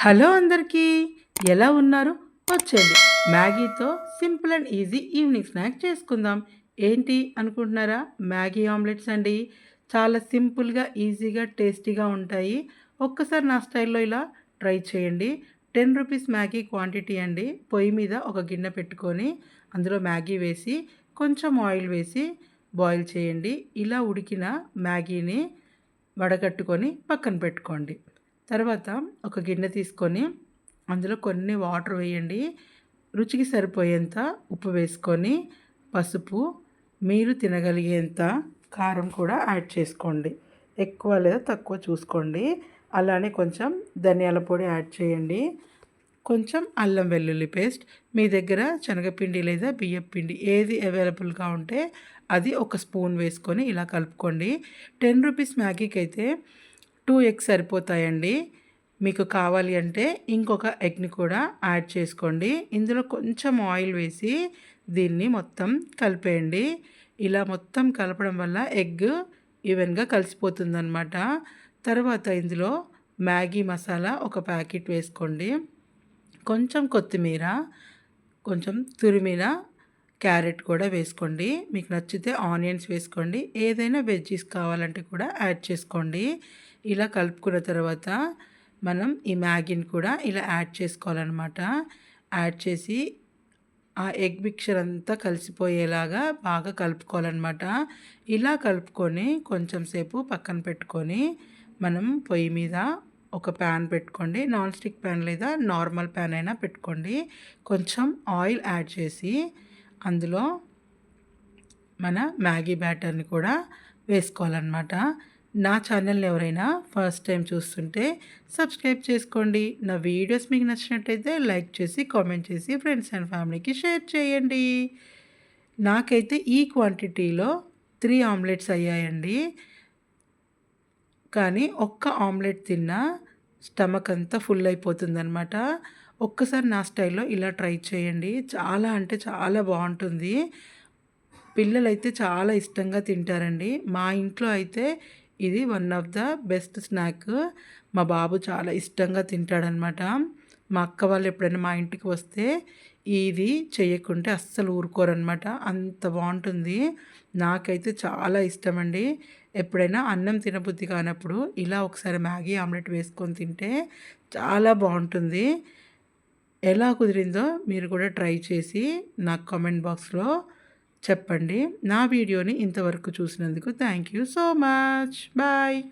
Hello అందరికీ ఎలా ఉన్నారు? వచ్చేయండి. మ్యాగీతో simple and easy evening snack చేసుకుందాం. ఏంటి అనుకుంటున్నారా? మ్యాగీ ఆమ్లెట్స్ అండి. చాలా సింపుల్గా ఈజీగా టేస్టీగా ఉంటాయి. ఒక్కసారి నా స్టైల్లో ఇలా ట్రై చేయండి. టెన్ రూపీస్ మ్యాగీ క్వాంటిటీ అండి. పొయ్యి మీద ఒక గిన్నె పెట్టుకొని అందులో మ్యాగీ వేసి కొంచెం ఆయిల్ వేసి బాయిల్ చేయండి. ఇలా ఉడికిన మ్యాగీని వడగట్టుకొని పక్కన పెట్టుకోండి. తర్వాత ఒక గిన్నె తీసుకొని అందులో కొన్ని వాటర్ వేయండి. రుచికి సరిపోయేంత ఉప్పు వేసుకొని పసుపు మీరు తినగలిగేంత కారం కూడా యాడ్ చేసుకోండి. ఎక్కువ లేదా తక్కువ చూసుకోండి. అలానే కొంచెం ధనియాల పొడి యాడ్ చేయండి. కొంచెం అల్లం వెల్లుల్లి పేస్ట్ మీ దగ్గర శనగపిండి లేదా బియ్యం పిండి ఏది అవైలబుల్గా ఉంటే అది ఒక స్పూన్ వేసుకొని ఇలా కలుపుకోండి. టెన్ రూపీస్ మ్యాగీకి అయితే టూ ఎగ్స్ సరిపోతాయండి. మీకు కావాలి అంటే ఇంకొక ఎగ్ని కూడా యాడ్ చేసుకోండి. ఇందులో కొంచెం ఆయిల్ వేసి దీన్ని మొత్తం కలిపేయండి. ఇలా మొత్తం కలపడం వల్ల ఎగ్ ఈవెన్గా కలిసిపోతుందన్నమాట. తర్వాత ఇందులో మ్యాగీ మసాలా ఒక ప్యాకెట్ వేసుకోండి. కొంచెం కొత్తిమీర కొంచెం తురిమిన క్యారెట్ కూడా వేసుకోండి. మీకు నచ్చితే ఆనియన్స్ వేసుకోండి. ఏదైనా వెజ్జీస్ కావాలంటే కూడా యాడ్ చేసుకోండి. ఇలా కలుపుకున్న తర్వాత మనం ఈ మ్యాగీని కూడా ఇలా యాడ్ చేసుకోవాలన్నమాట. యాడ్ చేసి ఆ ఎగ్ మిక్చర్ అంతా కలిసిపోయేలాగా బాగా కలుపుకోవాలన్నమాట. ఇలా కలుపుకొని కొంచెం సేపు పక్కన పెట్టుకొని మనం పొయ్యి మీద ఒక ప్యాన్ పెట్టుకోండి. నాన్ స్టిక్ ప్యాన్ లేదా నార్మల్ ప్యాన్ అయినా పెట్టుకోండి. కొంచెం ఆయిల్ యాడ్ చేసి అందులో మన మ్యాగీ బ్యాటర్ని కూడా వేసుకోవాలన్నమాట. నా ఛానల్ని ఎవరైనా ఫస్ట్ టైం చూస్తుంటే సబ్స్క్రైబ్ చేసుకోండి. నా వీడియోస్ మీకు నచ్చినట్టయితే లైక్ చేసి కామెంట్ చేసి ఫ్రెండ్స్ అండ్ ఫ్యామిలీకి షేర్ చేయండి. నాకైతే ఈ క్వాంటిటీలో త్రీ ఆమ్లెట్స్ అయ్యాయండి. కానీ ఒక్క ఆమ్లెట్ తిన్నా స్టమక్ అంతా ఫుల్ అయిపోతుందనమాట ఒక్కసారి నా స్టైల్లో ఇలా ట్రై చేయండి. చాలా అంటే చాలా బాగుంటుంది. పిల్లలైతే చాలా ఇష్టంగా తింటారండి. మా ఇంట్లో అయితే ఇది one of the best snack. మా బాబు చాలా ఇష్టంగా తింటాడనమాట. మా అక్క వాళ్ళు ఎప్పుడైనా మా ఇంటికి వస్తే ఇది చేయకుంటే అస్సలు ఊరుకోరనమాట. అంత బాగుంటుంది. నాకైతే చాలా ఇష్టం అండి ఎప్పుడైనా అన్నం తినబుద్ధి కానప్పుడు ఇలా ఒకసారి మ్యాగీ ఆమ్లెట్ వేసుకొని తింటే చాలా బాగుంటుంది. ఎలా కుదిరిందో మీరు కూడా ట్రై చేసి నాకు కామెంట్ బాక్స్లో చెప్పండి. నా వీడియోని ఇంతవరకు చూసినందుకు thank you so much. Bye.